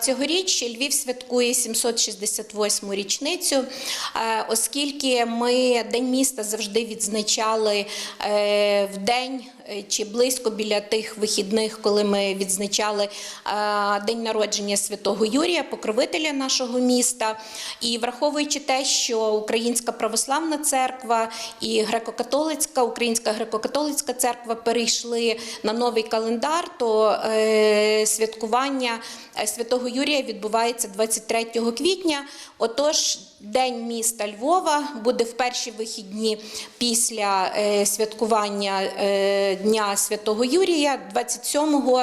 Цьогоріч. Львів святкує 768-му річницю, е, оскільки ми День міста завжди відзначали е, в день чи близько біля тих вихідних, коли ми відзначали е, день народження святого Юрія, покровителя нашого міста. І враховуючи те, що Українська православна церква і греко-католицька, Українська греко-католицька церква перейшли на новий календар, то е, святкування е, святого Юрія відбувається 23 квітня. Отож, День міста Львова буде в перші вихідні після е, святкування е, Дня Святого Юрія 27,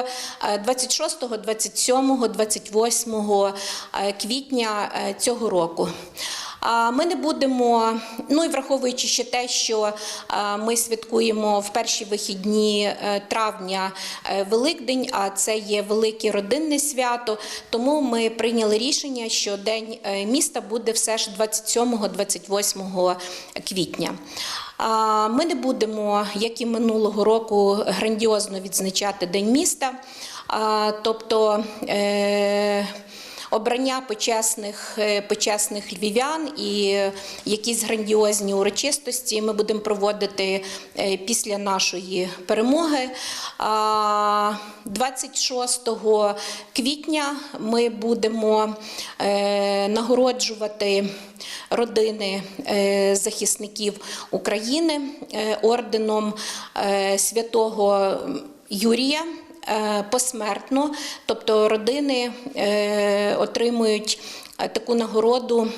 е, 26, 27, 28 е, квітня е, цього року. Ми не будемо, ну і враховуючи ще те, що е, ми святкуємо в перші вихідні е, травня е, Великдень, а це є велике родинне свято. Тому ми прийняли рішення, що День міста буде все ж 27-28 квітня. Ми не будемо, як і минулого року, грандіозно відзначати День міста. Тобто обрання почесних, е, почесних львів'ян і якісь грандіозні урочистості ми будемо проводити е, після нашої перемоги. 26 квітня ми будемо е, нагороджувати родини е, захисників України е, орденом е, святого Юрія е, посмертно, тобто родини е, отримують е, таку нагороду.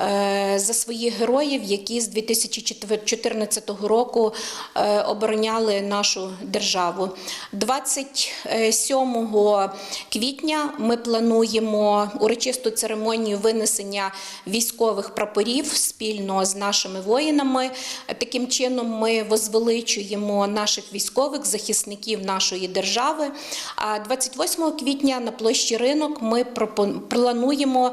Е, За своїх героїв, які з 2014 року е, обороняли нашу державу. 27 квітня ми плануємо урочисту церемонію винесення військових прапорів спільно з нашими воїнами. Таким чином ми возвеличуємо наших військових захисників нашої держави. А 28 квітня на площі ринок ми плануємо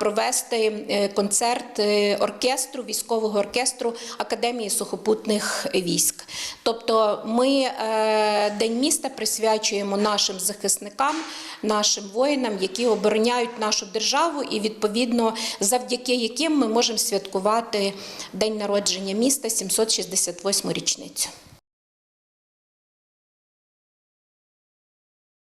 провести е, концерт е, оркестру, військового оркестру Академії сухопутних військ. Тобто ми е, День міста присвячуємо нашим захисникам, нашим воїнам, які обороняють нашу державу, і відповідно завдяки яким ми можемо святкувати день народження міста 768 річницю.